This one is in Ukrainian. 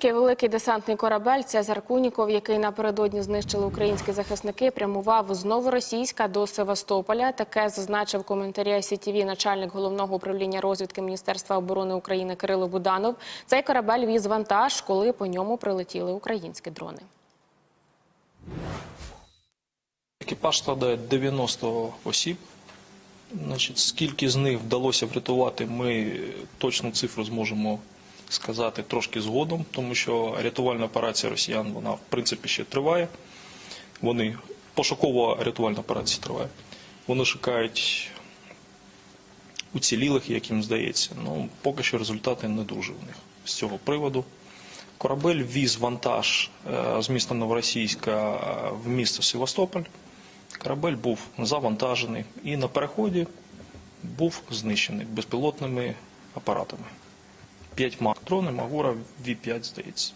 Російський великий десантний корабель Цезар Куніков, який напередодні знищили українські захисники, прямував з Новоросійська до Севастополя. Таке зазначив коментарі СІТВ начальник головного управління розвідки Міністерства оборони України Кирило Буданов. Цей корабель віз вантаж, коли по ньому прилетіли українські дрони. Екіпаж складає 90 осіб. Значить, скільки з них вдалося врятувати, ми точну цифру зможемо сказати трошки згодом, тому що рятувальна операція росіян вона в принципі ще триває. Вони пошукова рятувальна операція триває. Вони шукають уцілілих, як їм здається. Ну, поки що результати не дуже у них з цього приводу. Корабель віз вантаж е, з міста Новоросійська е, в місто Севастополь. Корабель був завантажений і на переході був знищений безпілотними апаратами. П'ятьма дронами гора V5, здається.